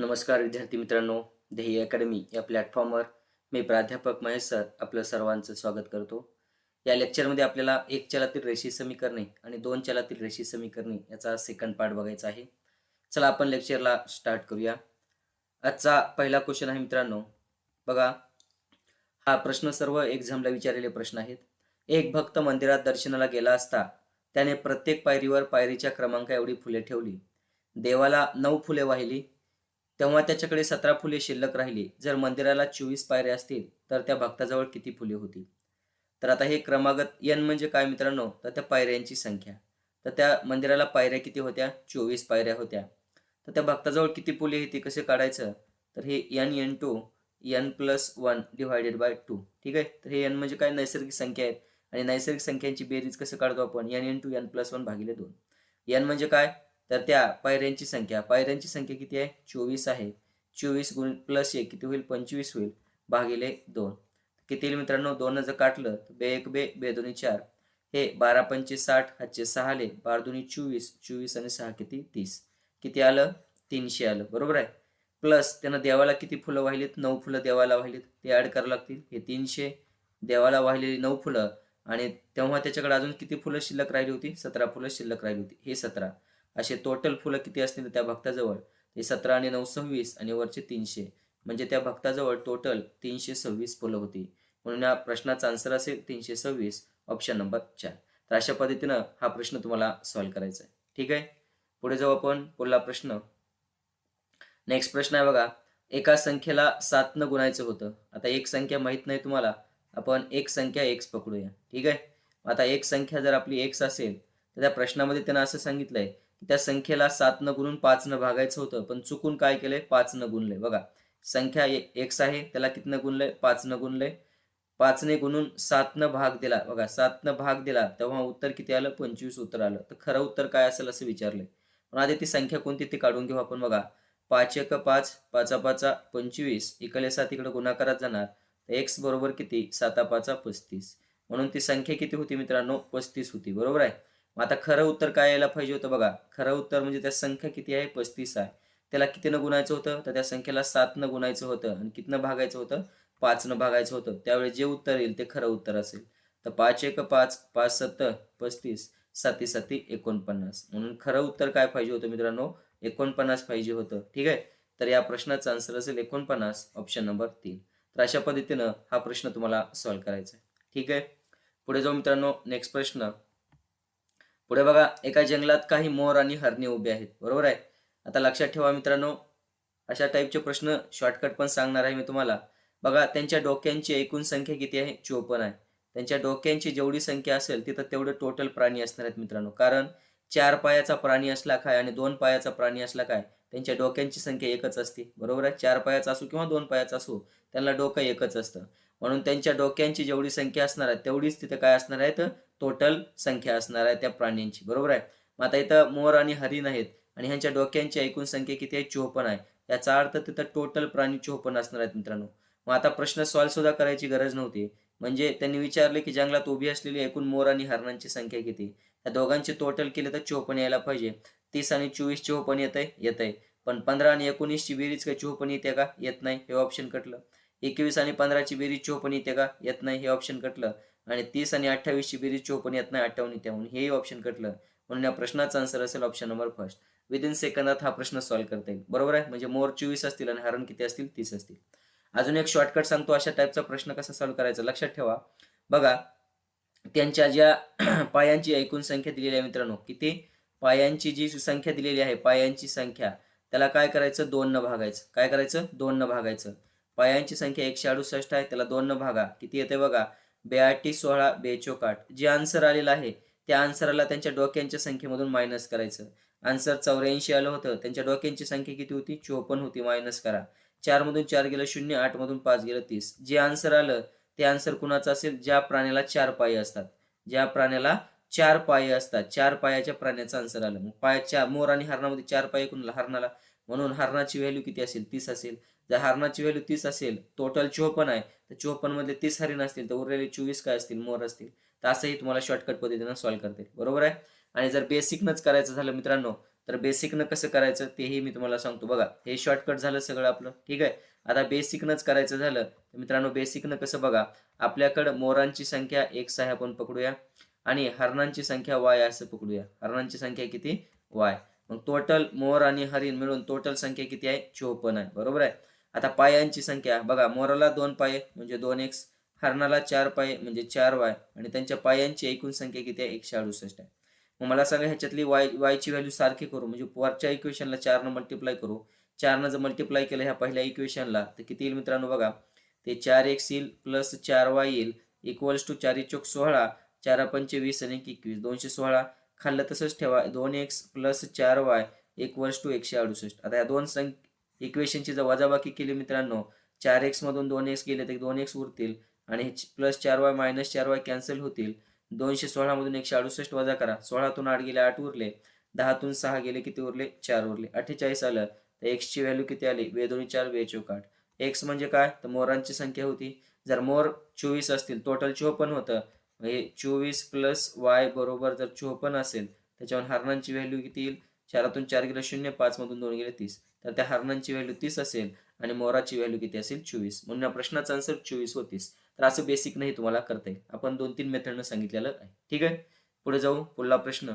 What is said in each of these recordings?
नमस्कार विद्यार्थी मित्रांनो ध्येय अकॅडमी या प्लॅटफॉर्मवर मी प्राध्यापक महेश सर आपलं सर्वांचं स्वागत करतो. या लेक्चरमध्ये आपल्याला एक चलातील रेषी समीकरणे आणि दोन चलातील रेषी समीकरणे याचा सेकंड पार्ट बघायचा आहे. चला आपण लेक्चरला स्टार्ट करूया. आजचा पहिला क्वेश्चन आहे मित्रांनो बघा. हा प्रश्न सर्व एक्झामला विचारलेले प्रश्न आहेत. एक भक्त मंदिरात दर्शनाला गेला असता त्याने प्रत्येक पायरीवर पायरीच्या क्रमांका एवढी फुले ठेवली. देवाला नऊ फुले वाहिली. तेव्हा त्याच्याकडे सतरा फुले शिल्लक राहिली. जर मंदिराला चोवीस पायऱ्या असतील तर त्या भक्ताजवळ किती फुले होती? तर आता हे क्रमागत यन म्हणजे काय मित्रांनो? तर त्या पायऱ्यांची संख्या. तर त्या मंदिराला पायऱ्या किती होत्या? चोवीस पायऱ्या होत्या. तर त्या भक्ताजवळ किती फुले होती? कसे काढायचं? तर हे n n two n plus one divided by two. ठीक आहे? तर हे यन म्हणजे काय? नैसर्गिक संख्या आहेत. आणि नैसर्गिक संख्यांची बेरीज कसं काढतो आपण? N n two n plus one भागिले दोन. यन म्हणजे काय? तर त्या पायऱ्यांची संख्या पायऱ्यांची संख्या किती आहे? चोवीस आहे. चोवीस गुण प्लस एक किती होईल? पंचवीस होईल. भागिले दोन. किती येईल मित्रांनो? दोन जर काटलं तर बे एक बे बे दोन्ही चार. हे बारा पंचे साठ हातचे सहा आले. बारा दोन्ही चोवीस. चोवीस आणि सहा किती? तीस. किती आलं? तीनशे आलं. बरोबर आहे? प्लस त्यांना देवाला किती फुलं वाहिलीत? नऊ फुलं देवाला वाहिलीत. ते ऍड करावं लागतील. हे तीनशे. देवाला वाहिलेली नऊ फुलं. आणि तेव्हा त्याच्याकडे अजून किती फुलं शिल्लक राहिली होती? सतरा फुलं शिल्लक राहिली होती. हे सतरा. असे टोटल फुलं किती असतील त्या भक्ताजवळ? ते सतरा आणि नऊ सव्वीस आणि वरचे तीनशे. म्हणजे त्या भक्ताजवळ टोटल तीनशे सव्वीस फुलं होती. म्हणून या प्रश्नाचा आन्सर असेल तीनशे सव्वीस ऑप्शन नंबर चार. तर अशा पद्धतीनं हा प्रश्न तुम्हाला सॉल्व्ह करायचा आहे. ठीक आहे? पुढे जाऊ आपण. पुढला प्रश्न. नेक्स्ट प्रश्न आहे बघा. एका संख्येला सात न गुणायचं होतं. आता एक संख्या माहीत नाही तुम्हाला. आपण एक संख्या एक्स पकडूया. ठीक आहे? आता एक संख्या जर आपली एक्स असेल तर त्या प्रश्नामध्ये त्यांना असं सांगितलंय त्या संख्येला सात न गुणून पाच न भागायचं होतं पण चुकून काय केलंय पाच न बघा संख्या एक्स आहे त्याला किती न गुणलंय पाच न गुणलंय पाचने गुणून सात न भाग दिला. बघा सात न भाग दिला तेव्हा उत्तर किती आलं? पंचवीस उत्तर आलं. तर खरं उत्तर काय असेल असं विचारलंय. पण आधी ती संख्या कोणती ती काढून घेऊ आपण बघा. पाच एक पाच पाचा पाचा पंचवीस. इकडे सात इकडे गुणाकारात जाणार. तर एक्स बरोबर किती? साता पाचा पस्तीस. म्हणून ती संख्या किती होती मित्रांनो? पस्तीस होती. बरोबर आहे? मग आता खरं उत्तर काय यायला पाहिजे होतं बघा. खरं उत्तर म्हणजे त्या संख्या किती आहे? पस्तीस आहे. त्याला किती न गुणायचं होतं? तर त्या संख्येला सात न गुणायचं होतं आणि कितनं भागायचं होतं? पाच न भागायचं होतं. त्यावेळी जे उत्तर येईल ते खरं उत्तर असेल. तर पाच एक पाच पाच सत्तर पस्तीस साती साती एकोणपन्नास. म्हणून खरं उत्तर काय पाहिजे होतं मित्रांनो? एकोणपन्नास पाहिजे होतं. ठीक आहे? तर या प्रश्नाचा आन्सर असेल एकोणपन्नास ऑप्शन नंबर तीन. तर अशा पद्धतीनं हा प्रश्न तुम्हाला सॉल्व्ह करायचा आहे. ठीक आहे? पुढे जाऊ मित्रांनो. नेक्स्ट प्रश्न. पुढे बघा एका जंगलात काही मोर आणि हरणे उभे आहेत. बरोबर आहे? आता लक्षात ठेवा मित्रांनो अशा टाईपचे प्रश्न शॉर्टकट पण सांगणार आहे मी तुम्हाला. बघा त्यांच्या डोक्यांची एकूण संख्या किती आहे? चोपन्न आहे. त्यांच्या डोक्यांची जेवढी संख्या असेल तिथं तेवढे टोटल प्राणी असणार आहेत मित्रांनो. कारण चार पायाचा प्राणी असला काय आणि दोन पायाचा प्राणी असला काय त्यांच्या डोक्यांची संख्या एकच असते. बरोबर आहे? चार पायाचा असो किंवा दोन पायाचा असो त्यांना डोकं एकच असतं. म्हणून त्यांच्या डोक्यांची जेवढी संख्या असणार आहे तेवढीच तिथं काय असणार आहेत? टोटल संख्या असणार आहे त्या प्राण्यांची बरोबर आहे? मग आता इथं मोर आणि हरिण आहेत आणि ह्यांच्या डोक्यांची एकूण संख्या किती आहे? चोपन्न आहे. याचा अर्थ तिथं टोटल प्राणी चोपन्न असणार आहेत मित्रांनो. मग आता प्रश्न सॉल्व्ह सुद्धा करायची गरज नव्हती. म्हणजे त्यांनी विचारले की जंगलात उभी असलेली एकूण मोर आणि हरणांची संख्या किती? या दोघांचे टोटल केले तर चोपन्न यायला पाहिजे. तीस आणि चोवीस चोपन्न येत आहे येत आहे पण पंधरा आणि एकोणीसची बेरीज काय चोपन्न येते का? येत नाही हे ऑप्शन कटलं. एकवीस आणि पंधराची बेरीज चोपन्न येते का? येत नाही हे ऑप्शन कटलं. आणि तीस आणि अठ्ठावीसची बेरीज चोपन्न येत नाही अठ्ठावन्न त्याहून हेही ऑप्शन कटलं. म्हणून या प्रश्नाचा आन्सर असेल ऑप्शन नंबर फर्स्ट विदिन सेकंदात हा प्रश्न सॉल्व्ह करता येईल. बरोबर आहे? म्हणजे मोर चोवीस असतील आणि हरण किती असतील? तीस असतील. अजून एक शॉर्टकट सांगतो. अशा टाईपचा प्रश्न कसा सॉल्व्ह करायचा? लक्षात ठेवा. बघा त्यांच्या ज्या पायांची एकूण संख्या दिलेली आहे मित्रांनो किती? पायांची जी संख्या दिलेली आहे पायांची संख्या त्याला काय करायचं? दोन न भागायचं. काय करायचं? दोन न भागायचं. पायांची संख्या एकशे अडुसष्ट आहे त्याला दोन न भागा. किती येते बघा? बेआटी सोळा बेचोकाट जे आन्सर आलेलं आहे त्या आन्सरला त्यांच्या डोक्यांच्या संख्येमधून मायनस करायचं. आन्सर चौऱ्याऐंशी आलं होतं त्यांच्या डोक्यांची संख्या किती होती? चोपन्न होती मायनस करा. चार मधून चार गेलं शून्य आठ मधून पाच गेलं तीस. जे आन्सर आलं ते आन्सर कुणाचं असेल? ज्या प्राण्याला चार पाय असतात. ज्या प्राण्याला चार पाय असतात. चार पायाच्या प्राण्याचं आन्सर आलं. मग पायाच्या मोर आणि हरणामध्ये चार पाय कुणाला हरणाला. म्हणून हरणाची व्हॅल्यू किती असेल? तीस असेल. जर हरणाची व्हॅल्यू तीस असेल टोटल चोपन्न आहे तर चोपन्न मधले तीस हरिण असतील तर उरलेले चोवीस काय असतील? मोर असतील. तर असंही तुम्हाला शॉर्टकट पद्धतीनं सॉल्व्ह करता येईल. बरोबर आहे? आणि जर बेसिकनच करायचं झालं मित्रांनो तर बेसिकनं कसं करायचं? तेही मी तुम्हाला सांगतो. बघा हे शॉर्टकट झालं सगळं आपलं. ठीक आहे? आता बेसिकनंच करायचं झालं तर मित्रांनो बेसिकनं कसं बघा? आपल्याकडं मोरांची संख्या एक्स आहे आपण पकडूया. आणि हरणांची संख्या वाय असं पकडूया. हरणांची संख्या किती? वाय. मग टोटल मोर आणि हरिण मिळून टोटल संख्या किती आहे? चोपन्न आहे. बरोबर आहे? आता पायांची संख्या बघा मोराला दोन पाय म्हणजे दोन एक्स हरणाला चार पाय म्हणजे चार वाय आणि त्यांच्या पायांची एकूण संख्या किती आहे? एकशे अडुसष्ट आहे. मग मला सांगा ह्याच्यातली वाय वायची व्हॅल्यू सारखी करू म्हणजे वरच्या इक्वेशनला चारनं मल्टिप्लाय करू. चारनं जर मल्टिप्लाय केलं ह्या पहिल्या इक्वेशनला तर किती येईल मित्रांनो बघा? ते चार एक्स येईल प्लस चार वाय येईल इक्वल्स टू चार चौक सोळा चार पंचे वीस आणि एकवीस दोनशे सोळा. खाल्लं तसंच ठेवा दोन एक्स प्लस चार वाय इक्वल्स टू एकशे अडुसष्ट. आता या दोन संख इक्वेशनची जर वजाबाकी केली मित्रांनो चार एक्स मधून दोन एक्स गेले तर दोन एक्स उरतील आणि प्लस चार वाय मायनस चार वाय कॅन्सल होतील. दोनशे सोळामधून एकशे अडुसष्ट वजा करा. सोळातून आठ गेले आठ उरले. दहातून सहा गेले किती उरले? चार उरले. अठ्ठेचाळीस आलं. तर एक्सची व्हॅल्यू किती आली? वे दोन्ही चार वे चौकाठ एक्स म्हणजे काय? तर मोरांची संख्या होती. जर मोर चोवीस असतील टोटल चोपन्न होतं. हे चोवीस प्लस वाय बरोबर जर चोपन्न असेल त्याच्यावर हरणांची व्हॅल्यू किती येईल? चारातून चार गेले शून्य. पाच मधून दोन गेले तीस. तर त्या हरणांची व्हॅल्यू तीस असेल आणि मोराची व्हॅल्यू किती असेल चोवीस. म्हणून या प्रश्नाचा आन्सर चोवीस व तीस. तर असं बेसिक नाही तुम्हाला करता येईल. आपण दोन तीन मेथडनं सांगितलेलं आहे. ठीक आहे? पुढे जाऊ. पुढला प्रश्न.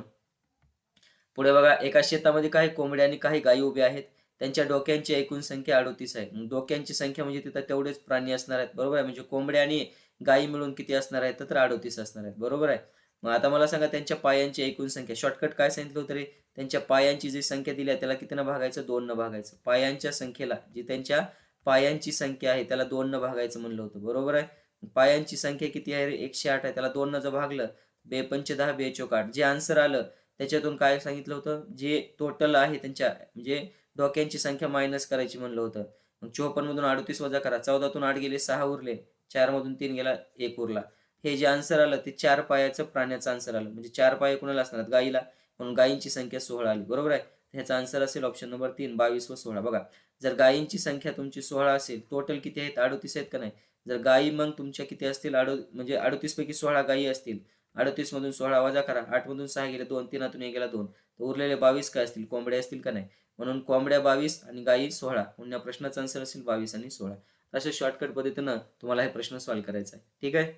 पुढे बघा. एका शेतामध्ये काही कोंबड्या आणि काही गायी उभ्या आहेत. त्यांच्या डोक्यांची एकूण संख्या अडोतीस आहे. मग डोक्यांची संख्या म्हणजे तिथं तेवढेच प्राणी असणार आहेत. बरोबर आहे? म्हणजे कोंबड्या आणि गायी मिळून किती असणार आहेत? तर अडोतीस असणार आहेत. बरोबर आहे? मग आता मला सांगा त्यांच्या पायांची एकूण संख्या. शॉर्टकट काय सांगितलं होतं रे? त्यांच्या पायांची जी संख्या दिली आहे त्याला किती न भागायचं? दोन न भागायचं. पायांच्या संख्येला जी त्यांच्या पायांची संख्या आहे त्याला दोन न भागायचं म्हणलं होतं. बरोबर आहे? पायांची संख्या किती आहे रे? एकशे आठ आहे. त्याला दोन न जर भागलं बे पंच दहा बेचोक आठ. जे आन्सर आलं त्याच्यातून काय सांगितलं होतं? जे टोटल आहे त्यांच्या म्हणजे डोक्यांची संख्या मायनस करायची म्हणलं होतं. मग चोपन्न मधून अडतीस वजा करा. चौदातून आठ गेले सहा उरले. चार मधून तीन गेला एक उरला. हे जे आन्सर आलं ते चार पायाचं प्राण्याचं आन्सर आलं. म्हणजे चार पाय कुणाला असणार गायीला म्हणून गायींची संख्या सोळा आली. बरोबर आहे? ह्याचा आन्सर असेल ऑप्शन नंबर तीन बावीस व सोळा. बघा जर गायींची संख्या तुमची सोळा असेल टोटल किती आहेत? अडोतीस आहेत का नाही? जर गायी मग तुमच्या किती असतील? अडो म्हणजे अडतीस पैकी सोळा गायी असतील. अडतीस मधून सोळा वजा करा. आठ मधून सहा गेले दोन. तीनातून एक गेला दोन. तर उरलेले बावीस काय असतील? कोंबड्या असतील का नाही? म्हणून कोंबड्या बावीस आणि गायी सोळा. म्हणून या प्रश्नाचा आन्सर असेल बावीस आणि सोळा. अशा शॉर्टकट पद्धतीनं तुम्हाला हे प्रश्न सॉल्व्ह करायचा आहे. ठीक आहे?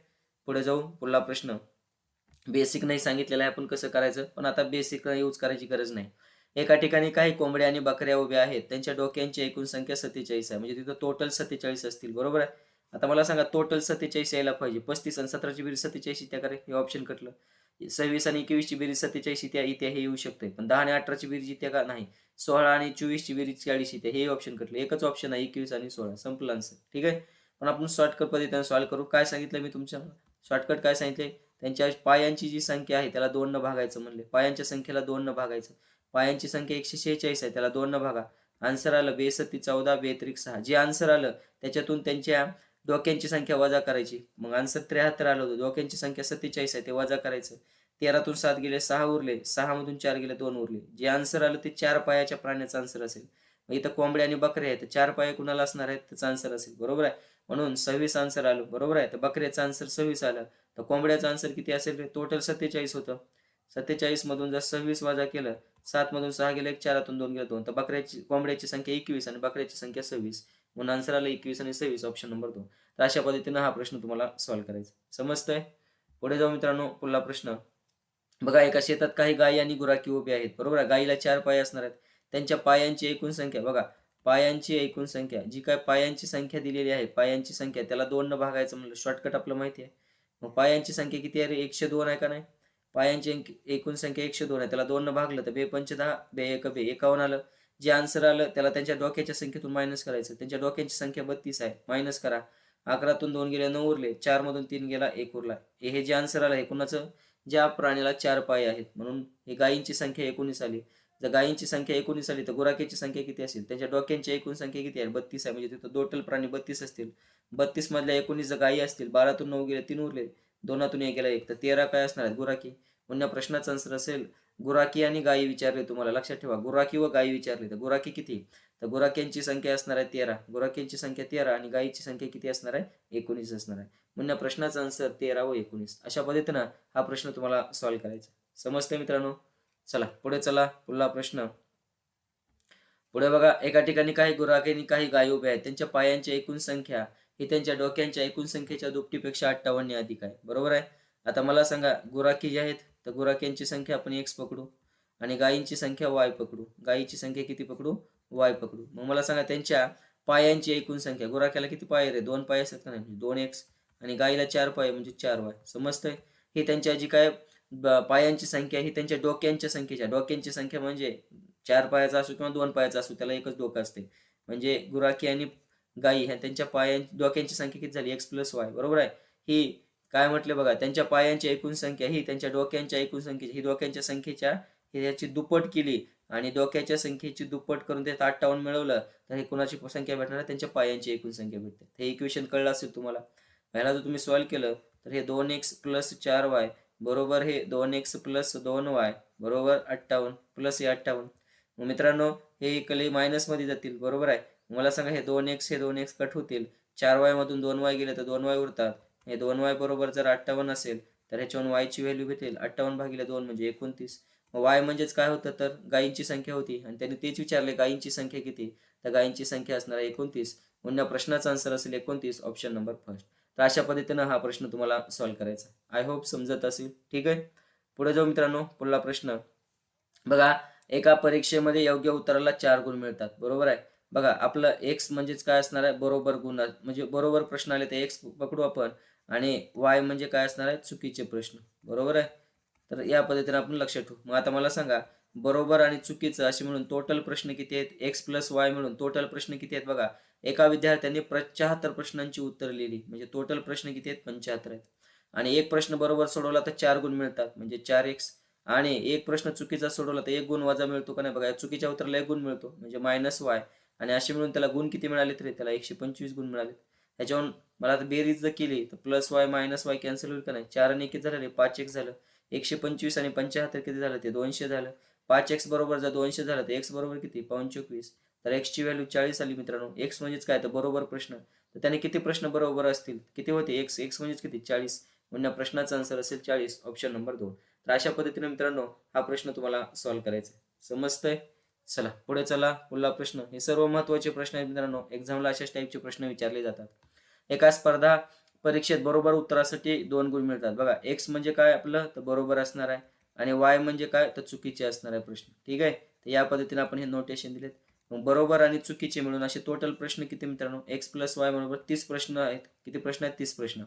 पुढे जाऊ पुढला प्रश्न. बेसिक नाही सांगितलेला आहे आपण कसं करायचं पण आता बेसिक यूज करायची गरज नाही. एका ठिकाणी काही कोंबड्या आणि बकऱ्या उभ्या आहेत त्यांच्या डोक्यांची एकूण संख्या सत्तेचाळीस आहे. म्हणजे तिथं टोटल सत्तेचाळीस असतील बरोबर आहे? आता मला सांगा टोटल सत्तेचाळीस यायला पाहिजे. पस्तीस आणि सतराची बेरीज सत्तेचाळीस त्या करे हे ऑप्शन कटलं. सव्वीस आणि एकवीसची बेरीज सत्तेचाळीस इथे इथे हे येऊ शकते. पण दहा आणि अठराची बेरीज इथे का नाही? सोळा आणि चोवीसची बेरीज चाळीस इथे हे ऑप्शन कटलं. एकच ऑप्शन आहे एकवीस आणि सोळा. संपलं आन्सर ठीक आहे? पण आपण शॉर्टकट पद्धतीने सॉल्व्ह करू. काय सांगितलं मी तुमच्या? शॉर्टकट काय सांगितले? त्यांच्या पायांची जी संख्या आहे त्याला दोन न भागायचं म्हणले. पायांच्या संख्येला दोन न भागायचं. पायांची संख्या एकशे शेहेचाळीस आहे त्याला दोन न भागा. आन्सर आलं बेसत्ती चौदा बेत्रिक सहा. जे आन्सर आलं त्याच्यातून त्यांच्या डोक्यांची संख्या वजा करायची. मग आन्सर त्र्याहत्तर आलं होतं. डोक्यांची संख्या सत्तेचाळीस आहे ते वजा करायचं. तेरातून सात गेले सहा उरले. सहा मधून चार गेले दोन उरले. जे आन्सर आलं ते चार पायाच्या प्राण्याचं आन्सर असेल. इथं कोंबड्या आणि बकऱ्या आहेत चार पाय कुणाला असणार आहेत? त्याचं आन्सर असेल. बरोबर आहे? म्हणून सव्वीस आन्सर आलं. बरोबर आहे? तर बकऱ्याचं आन्सर सव्वीस आलं. तर कोंबड्याचं आन्सर किती असेल टोटल सत्तेचाळीस होतं. सत्तेचाळीस मधून जर सव्वीस वाजा केलं सात मधून सहा गेले एक चारातून दोन गेलं दोन. तर बकऱ्याची कोंबड्याची संख्या एकवीस आणि बकऱ्याची संख्या सव्वीस. म्हणून आन्सर आलं एकवीस आणि सव्वीस ऑप्शन नंबर दोन. तर अशा पद्धतीनं हा प्रश्न तुम्हाला सॉल्व्ह करायचा समजतंय? पुढे जाऊ मित्रांनो पुढला प्रश्न. बघा एका शेतात काही गायी आणि गुराखी उभे आहेत. बरोबर आहे? गायीला चार पाय असणार आहेत. त्यांच्या पायांची एकूण संख्या. बघा पायांची एकूण संख्या. जी काय पायांची संख्या दिलेली आहे पायांची संख्या त्याला दोन न भागायचं म्हणलं शॉर्टकट आपलं माहिती आहे. मग पायांची संख्या किती आहे रे? एकशे दोन आहे का नाही? पायांची एकूण संख्या एकशे दोन आहे. त्याला दोन न भागलं तर बे पंच दहा बे एक बे एकावन्न आलं. जे आन्सर आलं त्याला त्यांच्या डोक्याच्या संख्येतून मायनस करायचं. त्यांच्या डोक्याची संख्या बत्तीस आहे. मायनस करा. अकरातून दोन गेल्या नऊ उरले. चार मधून तीन गेला एक उरला. हे जे आन्सर आलं हे कुणाचं? ज्या प्राण्याला चार पाय आहेत. म्हणून हे गायींची संख्या एकोणीस आली. तर गायींची संख्या एकोणीस आली तर गुराख्याची संख्या किती असेल? त्यांच्या डोक्यांची एकूण संख्या किती आहे? बत्तीस आहे. म्हणजे तिथं टोटल प्राणी बत्तीस असतील. बत्तीस मधल्या एकोणीस जर गायी असतील बारातून नऊ गेले तीन उरले दोनातून एक गेला एक. तर तेरा काय असणार आहेत? गुराखी. पुन्हा प्रश्नाचा आन्सर असेल गुराखी आणि गायी विचारले तुम्हाला. लक्षात ठेवा गुराखी व गायी विचारले. तर गुराखी किती? तर गुराख्यांची संख्या असणार आहे तेरा. गुराख्यांची संख्या तेरा आणि गायीची संख्या किती असणार आहे? एकोणीस असणार आहे. पुन्हा प्रश्नाचा आन्सर तेरा व एकोणीस. अशा पद्धतीनं हा प्रश्न तुम्हाला सॉल्व्ह करायचा समजते मित्रांनो? चला पुढे चला पुढला प्रश्न. पुढे बघा एका ठिकाणी काही गुराखे आणि काही गाय उभ्या आहेत. त्यांच्या पायांची एकूण संख्या ही त्यांच्या डोक्यांच्या एकूण संख्येच्या दुपटीपेक्षा अठ्ठावन्न अधिक आहे. बरोबर आहे? आता मला सांगा गुराखी जे आहेत तर गुराख्यांची संख्या आपण एक्स पकडू आणि गायींची संख्या वाय पकडू. गायीची संख्या किती पकडू? वाय पकडू. मग मला सांगा त्यांच्या पायांची एकूण संख्या गुराख्याला किती पाय रे दोन पाय असतात का नाही? म्हणजे दोन एक्स आणि गायीला चार पाय म्हणजे चार वाय समजतंय? हे त्यांच्या जी काय पायांची संख्या ही त्यांच्या डोक्यांच्या संख्येच्या. डोक्यांची संख्या म्हणजे चार पायाचा असो किंवा दोन पायाचा असो त्याला एकच डोकं असते. म्हणजे गुराखी आणि गायी ह्या त्यांच्या पायां डोक्यांची संख्या किती झाली? एक्स प्लस वाय बरोबर आहे? ही काय म्हटले बघा? त्यांच्या पायांची एकूण संख्या ही त्यांच्या डोक्यांच्या एकूण संख्येची ही डोक्यांच्या संख्येच्या याची दुप्पट केली आणि डोक्याच्या संख्येची दुप्पट करून त्यात अठ्ठावन्न मिळवलं तर हे कुणाची संख्या भेटणार त्यांच्या पायांची एकूण संख्या भेटते. हे इक्वेशन कळलं असेल तुम्हाला. पहिला जर तुम्ही सॉल्व्ह केलं तर हे दोन एक्स प्लस चार वाय बरोबर हे दोन एक्स प्लस दोन वाय बरोबर अठ्ठावन्न प्लस हे अठ्ठावन्न. मग मित्रांनो हे इकडे मायनसमध्ये जातील बरोबर आहे? मला सांगा हे दोन एक्स हे दोन एक्स कट होतील. चार वाय मधून दोन वाय गेले तर दोन वाय उरतात. हे दोन वाय बरोबर जर अठ्ठावन्न असेल तर ह्याच्यावरून वायची व्हॅल्यू भेटेल. अठ्ठावन्न भागिले दोन म्हणजे एकोणतीस. वाय म्हणजेच काय होतं? तर गायींची संख्या होती. आणि त्यांनी तेच विचारले गायींची संख्या किती? तर गायींची संख्या असणार एकोणतीस. म्हणून प्रश्नाचा आन्सर असेल एकोणतीस ऑप्शन नंबर फर्स्ट तर अशा पद्धतीनं हा प्रश्न तुम्हाला सॉल्व्ह करायचा. आय होप समजत असेल. ठीक आहे? पुढे जाऊ मित्रांनो. पुढला प्रश्न. बघा एका परीक्षेमध्ये योग्य उत्तराला चार गुण मिळतात. बरोबर आहे? बघा आपलं एक्स म्हणजेच काय असणार आहे? बरोबर गुण म्हणजे बरोबर प्रश्न आले तर एक्स पकडू आपण. आणि वाय म्हणजे काय असणार आहे? चुकीचे प्रश्न. बरोबर आहे? तर या पद्धतीने आपण लक्षात ठेवू. मग आता मला सांगा बरोबर आणि चुकीचं असे म्हणून टोटल प्रश्न किती आहेत? एक्स प्लस वाय मिळून टोटल प्रश्न किती आहेत? बघा एका विद्यार्थ्याने पंच्याहत्तर प्रश्नांची उत्तर लिहिली. म्हणजे टोटल प्रश्न किती आहेत? पंच्याहत्तर आहेत. आणि एक प्रश्न बरोबर सोडवला तर चार गुण मिळतात. म्हणजे चार एक्स आणि एक प्रश्न चुकीचा सोडवला तर एक गुण वजा मिळतो का नाही? बघा चुकीच्या उत्तराला एक गुण मिळतो. म्हणजे मायनस वाय आणि असे मिळून त्याला गुण किती मिळाले तरी त्याला एकशे पंचवीस गुण मिळाले त्याच्यावरून मला आता बेरीज जर केली तर plus y minus y cancel होईल का नाही? चार आणि एक झालं रे? पाच एक झालं. एकशे पंचवीस आणि पंच्याहत्तर किती झालं? ते दोनशे झालं. पाच एक्स बरोबर जर दोनशे झालं तर एक्स बरोबर किती? पंचवीस. तर एक्सची व्हॅल्यू चाळीस आली मित्रांनो. एक्स म्हणजेच काय? तर बरोबर प्रश्न. तर त्याने किती प्रश्न बरोबर असतील? किती होते? एक्स एक्स म्हणजेच किती? चाळीस. म्हणजे या प्रश्नाचा आन्सर असेल चाळीस. ऑप्शन नंबर दोन. तर अशा पद्धतीने मित्रांनो हा प्रश्न तुम्हाला सॉल्व्ह करायचा आहे. समजतंय? चला पुढे चला. पुढला प्रश्न. हे सर्व महत्त्वाचे प्रश्न आहेत मित्रांनो. एक्झामला अशाच टाईपचे प्रश्न विचारले जातात. एका स्पर्धा परीक्षेत बरोबर उत्तरासाठी दोन गुण मिळतात. बघा एक्स म्हणजे काय आपलं? तर बरोबर असणार आहे. आणि वाय म्हणजे काय? तर चुकीचे असणार आहे प्रश्न. ठीक आहे? तर या पद्धतीने आपण हे नोटेशन दिलेत. बरोबर आणि चुकीचे मिळून असे टोटल प्रश्न किती मित्रांनो? एक्स प्लस वाय बरोबर तीस प्रश्न आहेत. किती प्रश्न आहेत? तीस प्रश्न.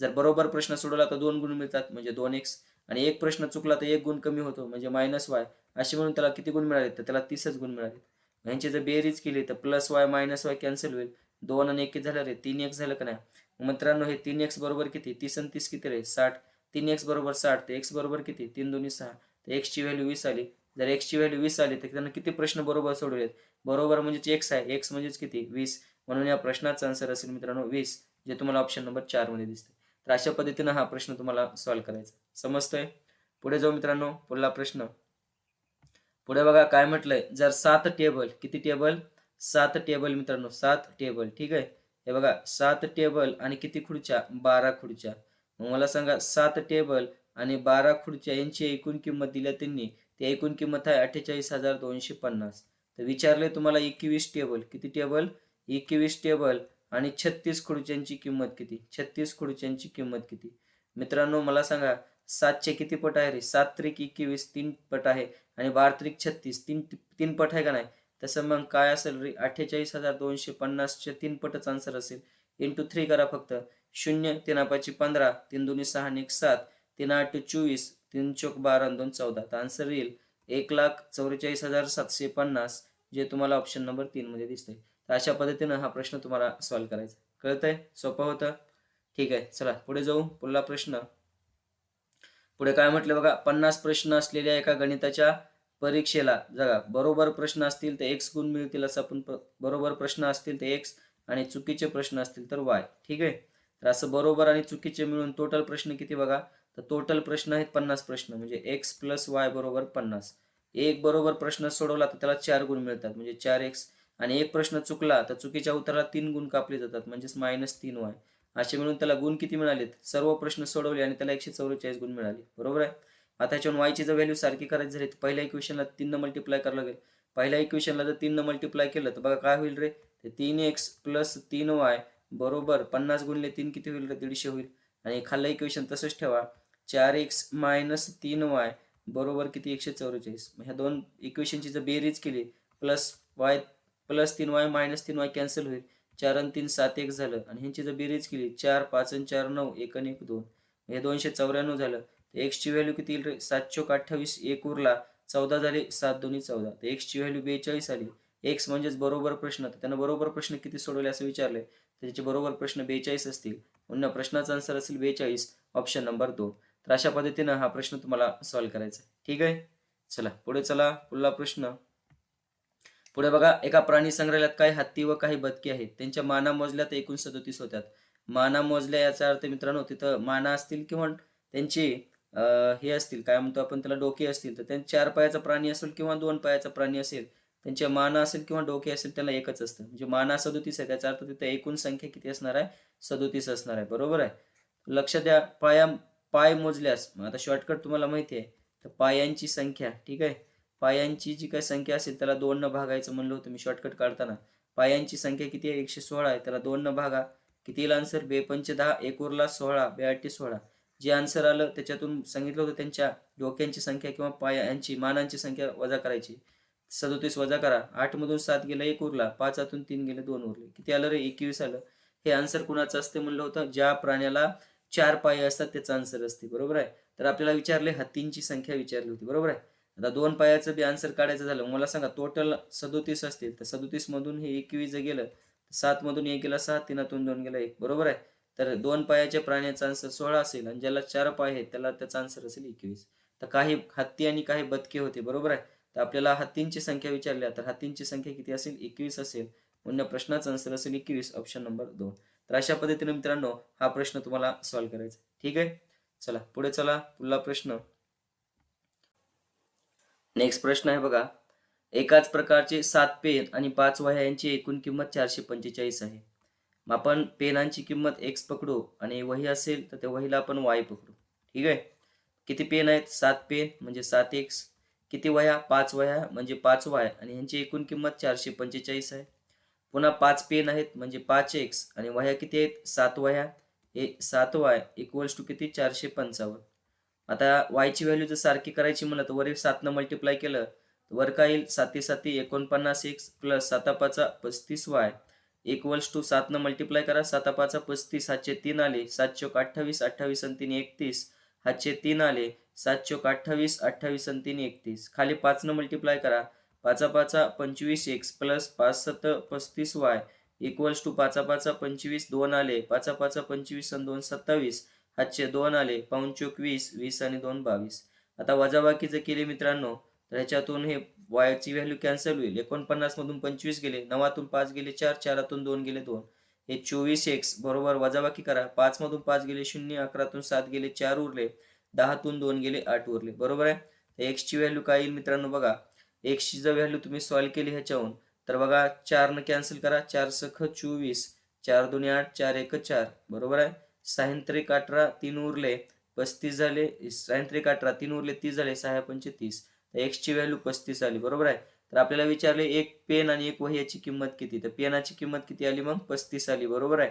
जर बरोबर प्रश्न सोडवला तर दोन गुण मिळतात म्हणजे दोन एक्स आणि एक प्रश्न चुकला तर एक गुण कमी होतो म्हणजे मायनस वाय असे म्हणून त्याला किती गुण मिळाले तर त्याला तीसच गुण मिळाले यांची जर बेरीज केली तर plus y minus y cancel होईल. दोन आणि एक झालं रे तीन एक्स झालं का नाही? मित्रांनो हे तीन एक्स बरोबर किती? तीस आणि तीस किती रे? साठ. तीन एक्स बरोबर साठ तर एक्स बरोबर किती? तीन दोन्ही सहा. तर एक्सची व्हॅल्यू वीस आली. जर एक्सची व्हॅल्यू वीस आली तर त्यांना किती प्रश्न बरोबर सोडवलेत बरोबर म्हणजेच एक्स आहे. एक्स म्हणजेच किती? वीस. म्हणून या प्रश्नाचा आन्सर असेल मित्रांनो वीस जे तुम्हाला ऑप्शन नंबर चारमध्ये दिसते तर अशा पद्धतीनं हा प्रश्न तुम्हाला सॉल्व्ह करायचा समजतोय? पुढे जाऊ मित्रांनो. पुढला प्रश्न. पुढे बघा काय म्हटलंय? जर सात टेबल किती टेबल सात टेबल मित्रांनो सात टेबल ठीक आहे? हे बघा सात टेबल आणि किती खुर्च्या? बारा खुर्च्या. मग मला सांगा सात टेबल आणि बारा खुर्च्या यांची एकूण किंमत दिल्या त्यांनी ते एकूण किंमत आहे अठ्ठेचाळीस हजार दोनशे पन्नास. तर विचारले तुम्हाला एकवीस टेबल किती टेबल? एकवीस टेबल आणि छत्तीस खुर्च्यांची किंमत किती? छत्तीस खुर्च्यांची किंमत किती? मित्रांनो मला सांगा सातचे किती पट आहे रे? सात त्रिक एकवीस तीन पट आहे आणि बारा त्रिक छत्तीस तीन तीन पट आहे का नाही? तसं मग काय असेल रे? अठ्ठेचाळीस हजार दोनशे पन्नासचे तीन पटच आन्सर असेल. इंटू थ्री करा फक्त. शून्य तीन पाची पंधरा तीन दोन्ही सहा आणि एक सात तीन आठ चोवीस तीन चौक बारा दोन चौदा. तर आन्सर येईल एक लाख चौवेचाळीस हजार सातशे पन्नास जे तुम्हाला ऑप्शन नंबर तीन मध्ये दिसतंय. तर अशा पद्धतीनं हा प्रश्न तुम्हाला सॉल्व करायचा कळतंय? सोपं होतं? ठीक आहे चला पुढे जाऊ. पुढला प्रश्न. पुढे काय म्हटलं बघा? पन्नास प्रश्न असलेल्या एका गणिताच्या परीक्षेला जगा बरोबर प्रश्न असतील तर एक्स गुण मिळतील असं आपण बरोबर प्रश्न असतील तर एक्स आणि चुकीचे प्रश्न असतील तर वाय ठीक आहे? तर असं बरोबर आणि चुकीचे मिळून टोटल प्रश्न किती बघा? तर टोटल प्रश्न आहेत पन्नास प्रश्न. म्हणजे एक्स प्लस वाय बरोबर पन्नास. एक बरोबर प्रश्न सोडवला तर त्याला चार गुण मिळतात. म्हणजे चार एक्स आणि एक प्रश्न चुकला तर चुकीच्या उत्तराला तीन गुण कापले जातात. म्हणजेच मायनस तीन वाय असे मिळून त्याला गुण किती मिळालेत? सर्व प्रश्न सोडवले आणि त्याला एकशे चौवेचाळीस गुण मिळाले. बरोबर आहे? आता ह्याच्यावर वायची जर व्हॅल्यू सारखी करायची झाली तर पहिल्या इक्वेशनला तीन मल्टिप्लाय करावं लागेल. पहिल्या इक्वेशनला जर तीन मल्टिप्लाय केलं तर बघा काय होईल रे? ते तीन एक्स प्लस तीन वाय बरोबर पन्नास गुणले तीन किती होईल रे? दीडशे होईल. आणि खाल्लं इक्वेशन तसंच ठेवा. चार एक्स मायनस तीन वाय बरोबर किती एकशे चौवेचाळीस? ह्या दोन इक्वेशनची जर बेरीज केली प्लस वाय प्लस तीन वाय मायनस तीन वाय कॅन्सल होईल. चार आणि तीन सात एक झालं. आणि ह्यांची जर बेरीज केली चार पाच आणि चार नऊ एक आणि एक दोन. हे दोनशे चौऱ्याण्णव झालं. तर एक्सची व्हॅल्यू किती येईल रे? सात चोक अठ्ठावीस एक उरला. चौदा झाले सात दोन्ही चौदा. तर एक्सची व्हॅल्यू बेचाळीस आली. एक्स म्हणजेच बरोबर प्रश्न. तर त्यानं बरोबर प्रश्न किती सोडवले असं विचारले तर त्याचे बरोबर प्रश्न बेचाळीस असतील. पुन्हा प्रश्नाचा आन्सर असेल बेचाळीस. ऑप्शन नंबर दोन. तर अशा पद्धतीनं हा प्रश्न तुम्हाला सॉल्व्ह करायचा आहे. ठीक आहे? चला पुढे चला. पुढला प्रश्न. पुढे बघा एका प्राणी संग्रहालयात काही हत्ती व काही बदके आहेत. त्यांच्या माना मोजल्या तर एकूण सदोतीस होत्यात. माना मोजल्या याचा अर्थ मित्रांनो तिथं माना असतील किंवा त्यांची हे असतील काय म्हणतो आपण त्याला डोके असतील. तर त्यांच्या चार पायाचा प्राणी असेल किंवा दोन पायाचा प्राणी असेल त्यांचे माना असेल किंवा डोके असेल त्याला एकच असतं. म्हणजे माना सदोतीस आहे त्याचा अर्थ तिथं एकूण संख्या किती असणार आहे? सदोतीस असणार आहे. बरोबर आहे? लक्ष द्या पाया पाय मोजल्यास मग आता शॉर्टकट तुम्हाला माहिती आहे तर पायांची संख्या ठीक आहे? पायांची जी काही संख्या असेल त्याला दोन न भागायचं म्हणलं होतं मी शॉर्टकट काढताना. पायांची संख्या किती आहे? एकशे सोळा आहे त्याला दोन न भागा. किती येईल आन्सर बेपंच दहा एक उरला सोळा बेआटी सोळा. जे आन्सर आलं त्याच्यातून सांगितलं होतं त्यांच्या डोक्यांची संख्या किंवा पायांची मानांची संख्या वजा करायची. सदोतीस वजा करा. आठ मधून सात गेला एक उरला. पाचातून तीन गेले दोन उरले. किती आलं रे? एकवीस आलं. हे आन्सर कुणाचं असते म्हणलं होतं? ज्या प्राण्याला चार पाय असतात त्याचं आन्सर असते बरोबर आहे? तर आपल्याला विचारले हत्तींची संख्या विचारली होती बरोबर आहे? आता दोन पायाचं बी आन्सर काढायचं झालं मला सांगा टोटल सदोतीस असतील तर सदोतीस मधून हे एकवीस जर गेलं सात मधून एक गेला सहा तीनातून दोन गेला एक बरोबर आहे? तर दोन पायाच्या प्राण्याचा आन्सर सोळा असेल आणि ज्याला चार पाय आहेत त्याला त्याचा आन्सर असेल एकवीस. तर काही हत्ती आणि काही बदके होते बरोबर आहे? तर आपल्याला हत्तींची संख्या विचारल्या तर हत्तींची संख्या किती असेल? एकवीस असेल. पुन्हा प्रश्नाचा आन्सर असेल एकवीस ऑप्शन नंबर दोन. तर अशा पद्धतीने मित्रांनो हा प्रश्न तुम्हाला सॉल्व्ह करायचा ठीक आहे? चला पुढे चला. पुढला प्रश्न. नेक्स्ट प्रश्न आहे बघा. एकाच प्रकारचे सात पेन आणि पाच वह्या यांची एकूण किंमत चारशे पंचेचाळीस आहे. मग आपण पेनांची किंमत एक्स पकडू आणि वही असेल तर त्या वहीला आपण वाय पकडू. ठीक आहे? किती पेन आहेत? सात पेन म्हणजे सात एक्स किती वह्या? पाच वह्या म्हणजे पाच वाय आणि यांची एकूण किंमत चारशे पंचेचाळीस आहे. पुन्हा पाच पेन आहेत म्हणजे पाच एक्स आणि वह्या किती आहेत? सात वह्या. हे सात वाय इक्वल्स टू किती? चारशे पंचावन्न. आता वायची व्हॅल्यू जर सारखी करायची म्हणलं तर वर सातनं मल्टिप्लाय केलं तर वर काय येईल? साती साती एकोणपन्नास एक्स प्लस साता पाचा पस्तीस वाय इक्वल्स टू सातनं मल्टिप्लाय करा. साता पाचा पस्तीस सातशे तीन आले सात चोक अठ्ठावीस अठ्ठावीस आणि तीन एकतीस. हातचे तीन आले सात चोक अठ्ठावीस अठ्ठावीस आणि तीन एकतीस. खाली पाचनं मल्टिप्लाय करा. पाचा पाचा पंचवीस एक्स प्लस पाच सत पस्तीस वाय इक्वल्स टू पाचा पाचा पंचवीस दोन आले पाचा पाचा पंचवीस आणि दोन सत्तावीस हातचे दोन आले पाऊनचोक वीस वीस आणि दोन बावीस. आता वजाबाकी जर केली मित्रांनो तर ह्याच्यातून हे वायची व्हॅल्यू कॅन्सल होईल. एकोणपन्नास मधून पंचवीस गेले नवातून पाच गेले चार चारातून दोन गेले दोन. हे चोवीस एक्स बरोबर वजाबाकी करा. पाच मधून पाच गेले शून्य अकरातून सात गेले चार उरले दहातून दोन गेले आठ उरले. बरोबर आहे? एक्सची व्हॅल्यू काय येईल मित्रांनो बघा. एक्सची जर व्हॅल्यू तुम्ही सॉल्व केली ह्याच्याहून तर बघा चारनं कॅन्सल करा. चार सख चोवीस चार दोन्ही आठ चार एक चार. बरोबर आहे? सायंत्रिक अठरा तीन उरले पस्तीस झाले सायंत्रिक अठरा तीन उरले तीस झाले सहा पंचे तीस तर एक्सची व्हॅल्यू पस्तीस आली बरोबर आहे? तर आपल्याला विचारले एक पेन आणि एक वही याची किंमत किती? तर पेनाची किंमत किती आली मग? पस्तीस आली बरोबर आहे?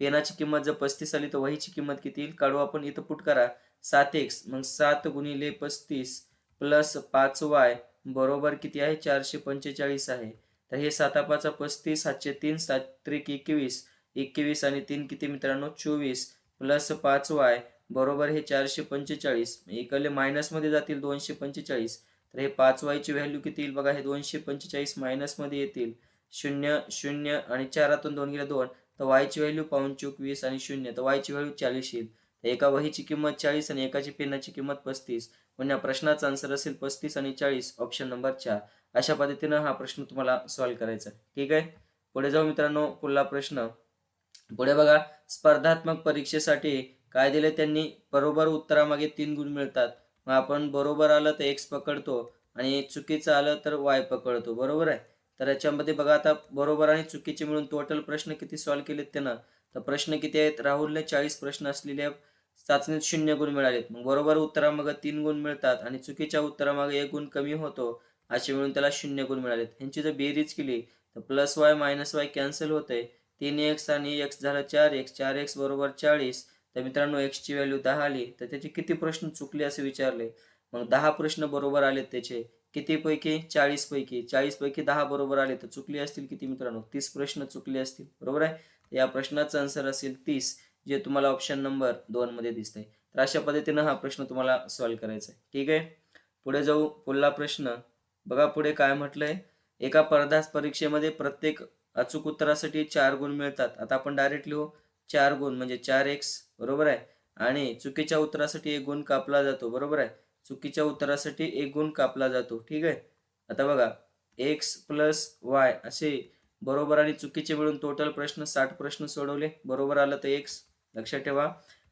पेनाची किंमत जर पस्तीस आली तर वहीची किंमत किती येईल? काढू आपण इथं पुट करा. सात एक्स मग सात गुणिले पस्तीस प्लस पाच वाय बरोबर किती आहे? चारशे पंचेचाळीस आहे. तर हे सातापाचा पस्तीस सातशे तीन सात त्रिक एकवीस. एकवीस आणि तीन किती मित्रांनो? चोवीस. प्लस पाच वाय. बरोबर हे चारशे पंचेचाळीस. इकडले मायनसमध्ये जातील दोनशे पंचेचाळीस. तर हे पाच वायची व्हॅल्यू किती येईल? बघा हे दोनशे पंचेचाळीस मायनसमध्ये येतील. शून्य शून्य आणि चारातून दोन गेले दोन. तर वायची व्हॅल्यू पाऊन चूक वीस आणि शून्य. तर वायची व्हॅल्यू चाळीस येईल. एका वहीची किंमत चाळीस आणि एकाची पेनाची किंमत पस्तीस. म्हणजे या प्रश्नाचा आन्सर असेल पस्तीस आणि चाळीस ऑप्शन नंबर चार. अशा पद्धतीनं हा प्रश्न तुम्हाला सॉल्व्ह करायचा ठीक आहे? पुढे जाऊ मित्रांनो पुढला प्रश्न. पुढे बघा स्पर्धात्मक परीक्षेसाठी काय दिले त्यांनी? बरोबर उत्तरामागे तीन गुण मिळतात. मग आपण बरोबर आलं तर एक्स पकडतो आणि चुकीचं आलं तर वाय पकडतो. बरोबर आहे? तर याच्यामध्ये बघा आता बरोबर आणि चुकीचे मिळून टोटल प्रश्न किती सॉल्व्ह केलेत त्यानं? तर प्रश्न किती आहेत? राहुलने चाळीस प्रश्न असलेले चाचणीत शून्य गुण मिळालेत. मग बरोबर उत्तरामागे तीन गुण मिळतात आणि चुकीच्या उत्तरामागे एक गुण कमी होतो असे मिळून त्याला शून्य गुण मिळालेत. ह्यांची जर बेरीज केली तर plus y minus y cancel होते तीन एक्स आणि एक्स झालं चार एक्स चार एक्स बरोबर चाळीस. तर मित्रांनो एक्सची व्हॅल्यू दहा आली तर त्याचे किती प्रश्न चुकले असे विचारले? मग दहा प्रश्न बरोबर आलेत त्याचे. किती पैकी? चाळीस पैकी. चाळीस पैकी दहा बरोबर आले तर चुकले असतील किती मित्रांनो? तीस प्रश्न चुकले असतील. बरोबर आहे? या प्रश्नाचं आन्सर असेल तीस. जे तुम्हाला ऑप्शन नंबर दोन मध्ये दिसतंय. तर अशा पद्धतीनं हा प्रश्न तुम्हाला सॉल्व्ह करायचा आहे ठीक आहे? पुढे जाऊ. पुढला प्रश्न. बघा पुढे काय म्हटलंय? एका पदार्थ परीक्षेमध्ये प्रत्येक अचूक उत्तरासाठी चार गुण मिळतात. आता आपण डायरेक्ट लिहू. चार गुण म्हणजे चार एक्स बरोबर आहे? आणि चुकीच्या उत्तरासाठी एक गुण कापला जातो बरोबर आहे? चुकीच्या उत्तरासाठी एक गुण कापला जातो ठीक आहे? आता बघा. एक्स प्लस वाय असे बरोबर आणि चुकीचे मिळून टोटल प्रश्न साठ प्रश्न सोडवले. बरोबर आलं तर एक्स लक्षात ठेवा.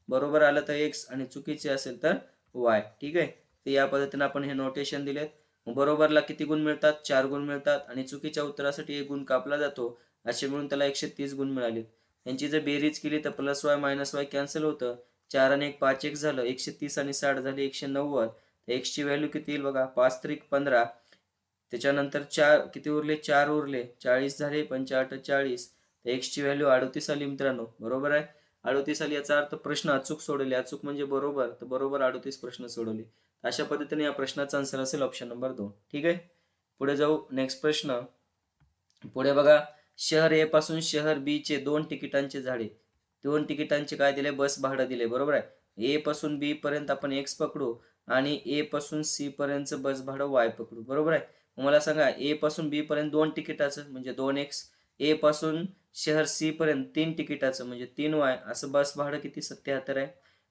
बरोबर आलं तर एक्स आणि चुकीचे असेल तर वाय ठीक आहे? तर या पद्धतीने आपण हे नोटेशन दिलेत. बरोबरला किती गुण मिळतात? चार गुण मिळतात. आणि चुकीच्या उत्तरासाठी एक गुण कापला जातो. असे मिळून त्याला एकशे तीस गुण मिळाले यांची जर बेरीज केली तर plus y minus y cancel होतं. चार आणि एक पाच एक झालं. एकशे तीस आणि साठ झाले एकशे नव्वद तर एक्सची व्हॅल्यू किती येईल बघा? पाच त्रिक पंधरा. त्याच्यानंतर चार किती उरले? चार उरले. चाळीस झाले पंचाआठ चाळीस. तर एक्सची व्हॅल्यू अडतीस आली मित्रांनो. बरोबर आहे? अडतीस आली याचा अर्थ प्रश्न अचूक सोडवले अचूक म्हणजे बरोबर तर बरोबर अडतीस प्रश्न सोडवले. अशा पद्धतीने या प्रश्नाचा आन्सर असेल ऑप्शन नंबर दोन. ठीक आहे? पुढे जाऊ. नेक्स्ट प्रश्न. पुढे बघा. शहर ए पासून शहर बी चे दोन तिकिटांचे झाडे. दोन तिकिटांचे काय दिले? बस भाडं दिले. बरोबर आहे? ए पासून बी पर्यंत आपण एक्स पकडू आणि ए पासून सी पर्यंतचं बस भाडं वाय पकडू. बरोबर आहे? मला सांगा ए पासून बी पर्यंत दोन तिकिटाचं म्हणजे दोन एक्स ए पासून शहर सी पर्यंत तीन तिकिटाचं म्हणजे तीन वाय असं बस भाडं किती? सत्याहत्तर आहे.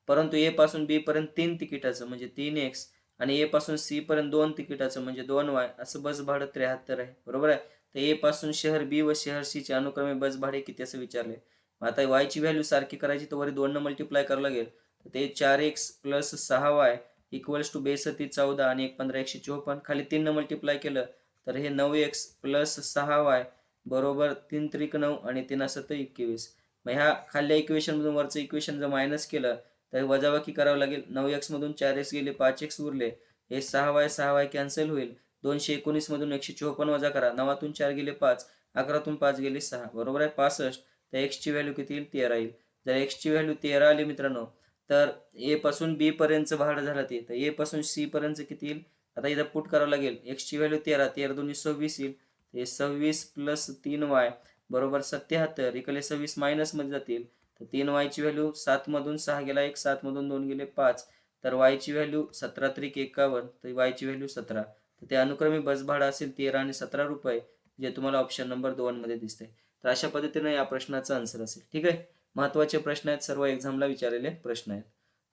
परंतु ए पासून बी पर्यंत तीन तिकिटाचं म्हणजे तीन एक्स आणि ए पासून सी पर्यंत दोन तिकिटाचं म्हणजे दोन वाय असं बस भाडं त्र्याहत्तर आहे. बरोबर आहे? तर ए पासून शहर बी व शहर सी चे अनुक्रमे बस भाडे किती असं विचारले? आता वाय ची व्हॅल्यू सारखी करायची तर वरी दोन मल्टिप्लाय करावं लागेल. तर ते चार एक्स प्लस सहा वाय इक्वल्स टू बेसती चौदा आणि एक पंधरा एकशे चोपन्न. खाली तीन मल्टिप्लाय केलं तर हे नऊ एक्स प्लस सहा वाय बरोबर तीन त्रिक नऊ आणि तीन असं एकवीस. मग ह्या खाल्ल्या इक्वेशन मधून वरचं इक्वेशन जर मायनस केलं तर वजाबाकी करावं लागेल. नऊ एक्स मधून चार एक्स गेले पाच एक्स उरले. हे सहा वाय सहा वाय कॅन्सल होईल. दोनशे एकोणीस मधून एकशे चोपन्न वजा करा. नवातून चार गेले पाच. अकरातून पाच गेले सहा. बरोबर आहे पासष्ट. तर एक्स ची व्हॅल्यू किती येईल? तेरा येईल. जर एक्स ची व्हॅल्यू तेरा आली मित्रांनो तर ए पासून बी पर्यंतचं भाडं झालं ते. तर ए पासून सी पर्यंत किती येईल? आता इथं पुट करावं लागेल. एक्स ची व्हॅल्यू तेरा तेरा दोन्ही सव्वीस येईल. हे सव्वीस प्लस तीन वाय बरोबर सत्याहत्तर. इकडे सव्वीस मायनसमध्ये जातील. तर तीन वायची व्हॅल्यू सात मधून सहा गेला एक सात मधून दोन गेले पाच. तर वायची व्हॅल्यू सतरा त्रिक एकावन्न. तर वायची व्हॅल्यू सतरा. तर ते अनुक्रमे बस भाडा असेल तेरा आणि सतरा रुपये जे तुम्हाला ऑप्शन नंबर दोन मध्ये दिसते. तर अशा पद्धतीने या प्रश्नाचा आन्सर असेल. ठीक आहे? महत्त्वाचे प्रश्न आहेत. सर्व एक्झामला विचारलेले प्रश्न आहेत.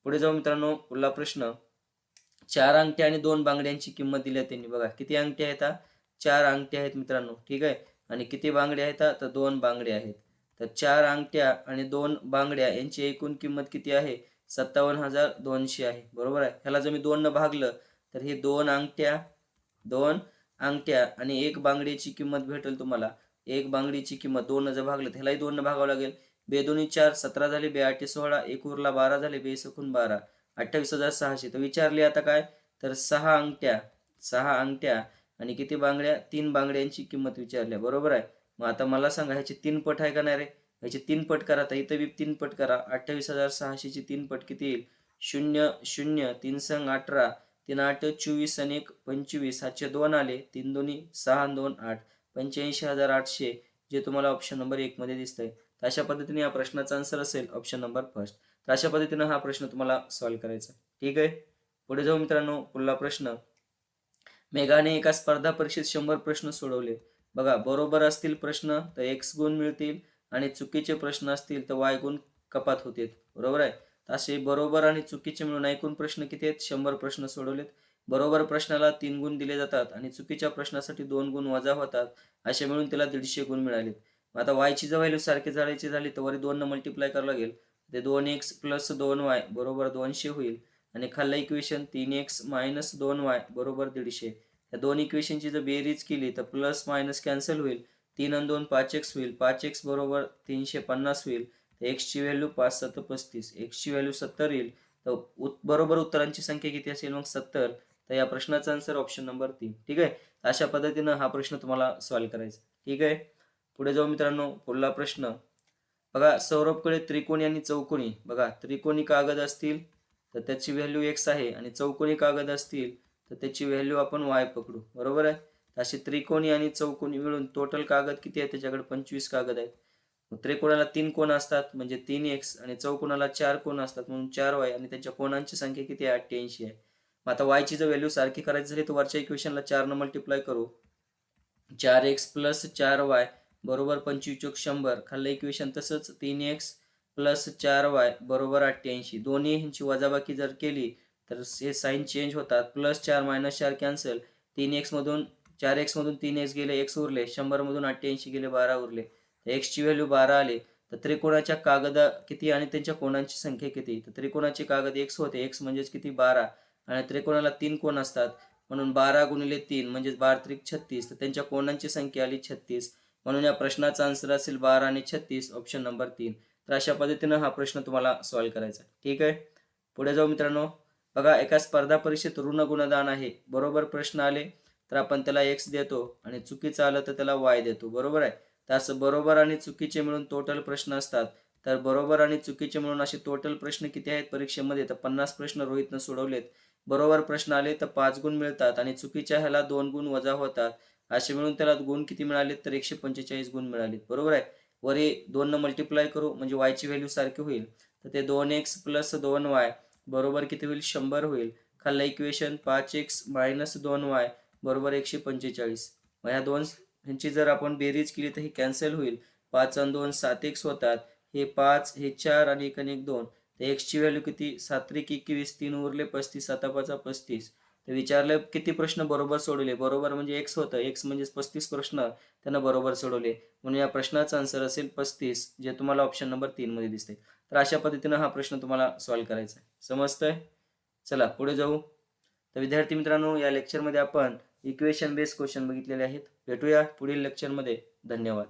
पुढे जाऊ मित्रांनो. पुढला प्रश्न. चार अंगठ्या आणि दोन बांगड्यांची किंमत दिली आहे त्यांनी. बघा किती अंगठ्या आहेत चार अंगठ्या आहेत मित्रांनो ठीक आहे? आणि किती बांगड्या आहेत? तर दोन बांगड्या आहेत. तर चार अंगठ्या आणि दोन बांगड्या यांची एकूण किंमत किती आहे? सत्तावन्न हजार दोनशे आहे. बरोबर आहे? ह्याला जर मी दोन भागलं तर हे दोन अंगठ्या दोन अंगठ्या आणि एक बांगडीची किंमत भेटेल तुम्हाला. एक बांगडीची किंमत दोन जर भागलं तर ह्यालाही दोन भागावं लागेल. बे दोन्ही चार सतरा झाले बे आठे सोळा एक उरला बारा झाले बे सकून बारा. अठ्ठावीस हजार सहाशे. तर विचारले आता काय? तर सहा अंगठ्या सहा अंगठ्या आणि किती बांगड्या? तीन बांगड्यांची किंमत विचारल्या. बरोबर आहे? मग आता मला सांगा ह्याचे तीन पट आहे का नाही रे? ह्याचे तीन पट करा. तर इथं बी तीन पट करा. अठ्ठावीस हजार सहाशेची तीन पट किती येईल? शून्य शून्य तीन संग अठरा तीन आठ चोवीस आणि एक पंचवीस. सातशे दोन आले. तीन दोन्ही सहा दोन आठ. पंच्याऐंशी हजार आठशे जे तुम्हाला ऑप्शन नंबर एक मध्ये दिसतंय. तर अशा पद्धतीने या प्रश्नाचा आन्सर असेल ऑप्शन नंबर फर्स्ट तर अशा पद्धतीनं हा प्रश्न तुम्हाला सॉल्व्ह करायचा. ठीक आहे? पुढे जाऊ मित्रांनो. पुढला प्रश्न. मेघाने एका स्पर्धा परीक्षेत शंभर प्रश्न सोडवले. बघा बरोबर असतील प्रश्न तर एक्स गुण मिळतील आणि चुकीचे प्रश्न असतील तर वाय गुण कपात होतील. बरोबर आहे? असे बरोबर आणि चुकीचे मिळून ऐकून प्रश्न किती आहेत? शंभर प्रश्न सोडवलेत. बरोबर प्रश्नाला तीन गुण दिले जातात आणि चुकीच्या प्रश्नासाठी दोन गुण वजा होतात. असे मिळून त्याला दीडशे गुण मिळालेत. आता वायची जर व्हॅल्यू सारखी झाडायची झाली तर वरी दोन मल्टिप्लाय करावं लागेल. ते दोन एक्स प्लस दोन वाय बरोबर दोनशे होईल. आणि खाल्लं इक्वेशन तीन एक्स मायनस दोन वाय बरोबर दीडशे. या दोन इक्वेशनची जर बेरीज केली तर प्लस मायनस कॅन्सल होईल. तीन आणि दोन पाच एक्स होईल. पाच एक्स बरोबर तीनशे पन्नास होईल. तर एक्सची व्हॅल्यू पाच सत्तर पस्तीस. एक्सची व्हॅल्यू सत्तर येईल. तर उत बरोबर उत्तरांची संख्या किती असेल मग सत्तर? तर या प्रश्नाचा आन्सर ऑप्शन नंबर तीन. ठीक आहे? अशा पद्धतीनं हा प्रश्न तुम्हाला सॉल्व्ह करायचा. ठीक आहे? पुढे जाऊ मित्रांनो. पुढला प्रश्न. बघा सौरभकडे त्रिकोणी आणि चौकोनी बघा त्रिकोणी कागद असतील तर त्याची व्हॅल्यू एक्स आहे आणि चौकोनी कागद असतील तर त्याची व्हॅल्यू आपण वाय पकडू. बरोबर आहे? असे त्रिकोणी आणि चौकोनी मिळून टोटल कागद किती आहे? त्याच्याकडे पंचवीस कागद आहेत. त्रिकोणाला तीन कोण असतात? म्हणजे तीन एक्स आणि चौकोनाला चार कोण असतात? म्हणून चार वाय आणि त्यांच्या कोणांची संख्या किती आहे? अठ्ठ्याऐंशी आहे. मग आता वायची जर व्हॅल्यू सारखी करायची झाली तर वरच्या इक्वेशनला चारनं मल्टिप्लाय करू. चार एक्स प्लस चार वाय बरोबर पंचवीस चौक शंभर. खाल्लं इक्वेशन तसंच तीन एक्स प्लस चार वाय बरोबर अठ्ठ्याऐंशी. दोन्ही ह्यांची वजाबाकी जर केली तर हे साईन चेंज होतात. प्लस चार मायनस चार कॅन्सल तीन एक्समधून चार एक्समधून तीन एक्स गेले एक्स उरले. शंभरमधून अठ्ठ्याऐंशी गेले बारा उरले. तर एक्सची व्हॅल्यू बारा आली. तर त्रिकोणाच्या कागद किती आणि त्यांच्या कोणांची संख्या किती? तर त्रिकोणाचे कागद एक्स होते. एक्स म्हणजेच किती? बारा. आणि त्रिकोणाला तीन कोण असतात? म्हणून बारा गुणिले तीन म्हणजेच बारा त्रिक छत्तीस. तर त्यांच्या कोणांची संख्या आली? छत्तीस. म्हणून या प्रश्नाचा आन्सर असेल बारा आणि छत्तीस ऑप्शन नंबर तीन. तर अशा पद्धतीनं हा प्रश्न तुम्हाला सॉल्व्ह करायचा ठीक आहे? पुढे जाऊ मित्रांनो. बघा एका स्पर्धा परीक्षेत ऋण गुणदान आहे. बरोबर प्रश्न आले तर आपण त्याला एक्स देतो आणि चुकीचं आलं तर त्याला वाय देतो. बरोबर आहे? तर असं बरोबर आणि चुकीचे मिळून टोटल प्रश्न असतात. तर बरोबर आणि चुकीचे मिळून असे टोटल प्रश्न किती आहेत परीक्षेमध्ये? तर पन्नास प्रश्न रोहितनं सोडवलेत. बरोबर प्रश्न आले तर पाच गुण मिळतात आणि चुकीच्या ह्याला दोन गुण वजा होतात. असे मिळून त्याला गुण किती मिळाले तर एकशे पंचेचाळीस गुण मिळाले बरोबर आहे? वरी दोन न मल्टिप्लाय करू म्हणजे वायची व्हॅल्यू सारखी होईल. तर ते दोन एक्स प्लस दोन वाय बरोबर किती होईल? शंभर होईल. खाल्लं इक्वेशन पाच एक्स मायनस दोन वाय बरोबर एकशे पंचेचाळीस. मग ह्या दोन ह्यांची जर आपण बेरीज केली तर हे कॅन्सल होईल. पाच आणि दोन सात एक्स होतात. हे पाच हे चार आणि एक आणि एक दोन. तर एक्सची व्हॅल्यू किती? सात्रिक एकवीस तीन उरले पस्तीस साता पाचा पस्तीस. तर विचारलं किती प्रश्न बरोबर सोडवले? बरोबर म्हणजे एक्स होतं. एक्स म्हणजे पस्तीस प्रश्न त्यांना बरोबर सोडवले. म्हणून या प्रश्नाचा आन्सर असेल पस्तीस जे तुम्हाला ऑप्शन नंबर तीन मध्ये दिसते तर अशा पद्धतीनं हा प्रश्न तुम्हाला सॉल्व्ह करायचा आहे. समजतंय? चला पुढे जाऊ. तर विद्यार्थी मित्रांनो या लेक्चरमध्ये आपण इक्वेशन बेस्ड क्वेश्चन बघितलेले आहेत. भेटूया पुढील लेक्चरमध्ये धन्यवाद.